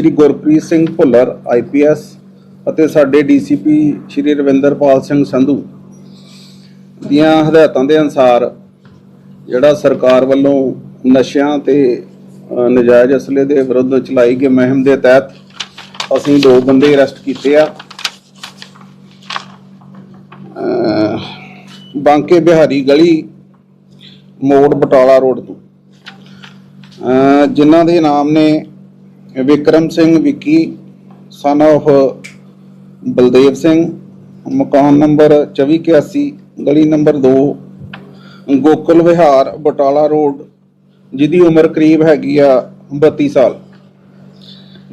ਸ਼੍ਰੀ Gurpreet Singh Bhullar IPS ਅਤੇ ਸਾਡੇ DCP Shri Ravinderpal Singh Sandhu ਦੀਆਂ ਹਦਾਇਤਾਂ ਦੇ ਅਨੁਸਾਰ ਜਿਹੜਾ ਸਰਕਾਰ ਵੱਲੋਂ ਨਸ਼ਿਆਂ ਤੇ ਅ, ਨਜਾਇਜ਼ ਅਸਲੇ ਦੇ ਵਿਰੁੱਧ ਚਲਾਈ ਗਈ ਮੁਹਿੰਮ ਦੇ ਤਹਿਤ ਅਸੀਂ ਦੋ ਬੰਦੇ ਅਰੈਸਟ ਕੀਤੇ ਆ। ਬਾਂਕੇ ਬਿਹਾਰੀ ਗਲੀ ਮੋੜ ਬਟਾਲਾ ਰੋਡ ਤੋਂ। ਜਿਨ੍ਹਾਂ ਦੇ ਨਾਮ ਨੇ ਵਿਕਰਮ ਸਿੰਘ ਵਿੱਕੀ ਸਨ of ਬਲਦੇਵ ਸਿੰਘ, ਮਕਾਨ ਨੰਬਰ 2481 ਗਲੀ ਨੰਬਰ 2 ਗੋਕਲ ਵਿਹਾਰ, ਬਟਾਲਾ ਰੋਡ ਜਿਹਦੀ ਉਮਰ ਕਰੀਬ ਹੈਗੀ ਆ 32 ਸਾਲ।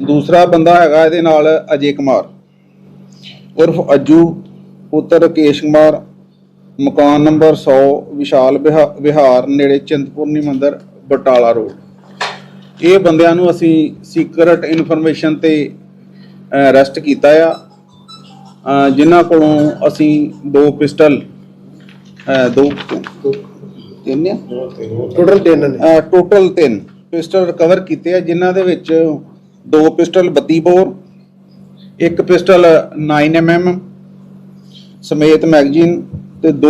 ਦੂਸਰਾ ਬੰਦਾ ਹੈਗਾ ਇਹਦੇ ਨਾਲ ਅਜੇ ਕੁਮਾਰ। ਉਰਫ ਅੱਜੂ, ਪੁੱਤਰ ਰਕੇਸ਼ ਕੁਮਾਰ, ਮਕਾਨ ਨੰਬਰ 100 ਵਿਸ਼ਾਲ ਵਿਹਾ- ਵਿਹਾਰ, ਨੇੜੇ ਚਿੰਤਪੁਰਨੀ ਮੰਦਰ, ਬਟਾਲਾ ਰੋਡ ਇਹ ਬੰਦਿਆਂ ਨੂੰ ਅਸੀਂ ਸੀਕ੍ਰੇਟ ਇਨਫੋਰਮੇਸ਼ਨ ਤੇ ਅਰੈਸਟ ਕੀਤਾ ਆ। ਜਿਨ੍ਹਾਂ ਕੋਲੋਂ ਅਸੀਂ ਦੋ ਪਿਸਟਲ ਦੋ ਤਿੰਨ ਟੋਟਲ ਤਿੰਨ ਨੇ। ਟੋਟਲ 3 ਪਿਸਟਲ ਰਿਕਵਰ ਕੀਤੇ ਆ ਜਿਨ੍ਹਾਂ ਦੇ ਵਿੱਚ ਦੋ ਪਿਸਟਲ 32 ਬੋਰ ਇੱਕ ਪਿਸਟਲ 9mm ਸਮੇਤ ਮੈਗਜ਼ੀਨ ਤੇ ਦੋ